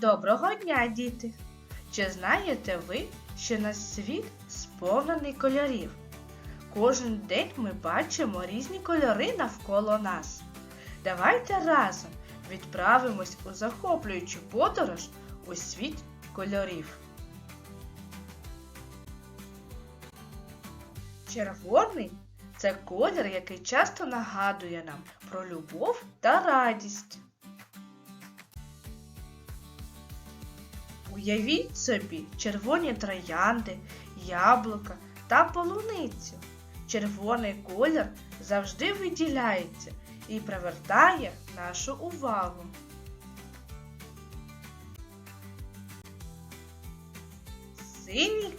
Доброго дня, діти! Чи знаєте ви, що наш світ сповнений кольорів? Кожен день ми бачимо різні кольори навколо нас. Давайте разом відправимось у захоплюючу подорож у світ кольорів. Червоний це колір, який часто нагадує нам про любов та радість. Уявіть собі червоні троянди, яблука та полуницю. Червоний колір завжди виділяється і привертає нашу увагу. Синій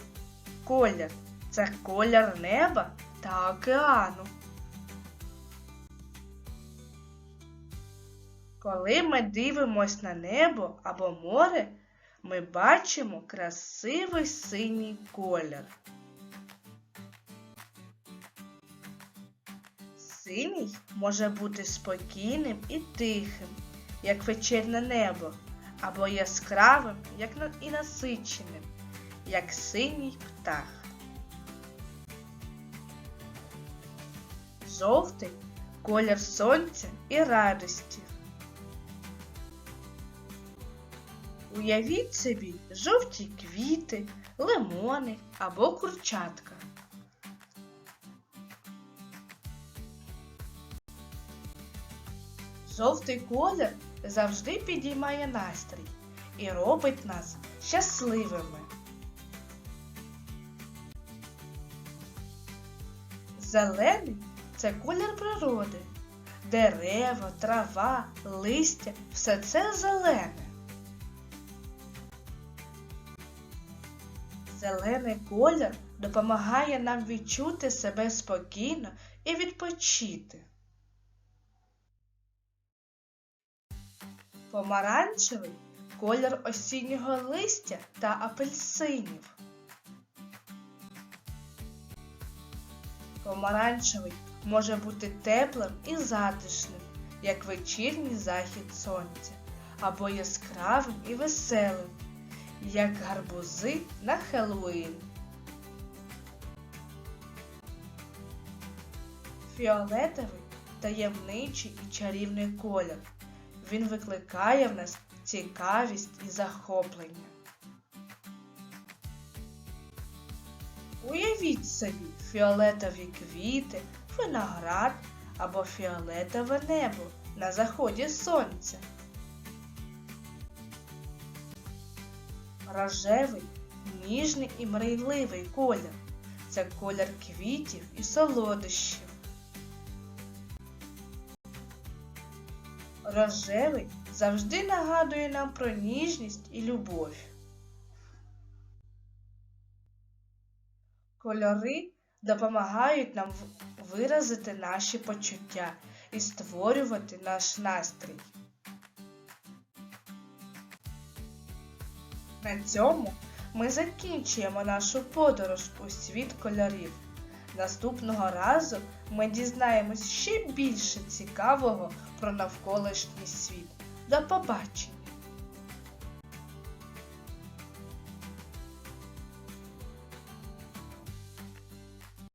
колір це колір неба та океану. Коли ми дивимось на небо або море, ми бачимо красивий синій колір. Синій може бути спокійним і тихим, як вечірнє небо, або яскравим, як і насиченим, як синій птах. Жовтий колір сонця і радості. Уявіть собі жовті квіти, лимони або курчатка. Жовтий колір завжди підіймає настрій і робить нас щасливими. Зелений це колір природи. Дерева, трава, листя все це зелене. Зелений колір допомагає нам відчути себе спокійно і відпочити. Помаранчевий колір осіннього листя та апельсинів. Помаранчевий може бути теплим і затишним, як вечірній захід сонця, або яскравим і веселим, як гарбузи на Хеллоуін. Фіолетовий таємничий і чарівний колір. Він викликає в нас цікавість і захоплення. Уявіть собі фіолетові квіти, виноград або фіолетове небо на заході сонця. Рожевий, ніжний і мрійливий колір. Це колір квітів і солодощів. Рожевий завжди нагадує нам про ніжність і любов. Кольори допомагають нам виразити наші почуття і створювати наш настрій. На цьому ми закінчуємо нашу подорож у світ кольорів. Наступного разу ми дізнаємось ще більше цікавого про навколишній світ. До побачення!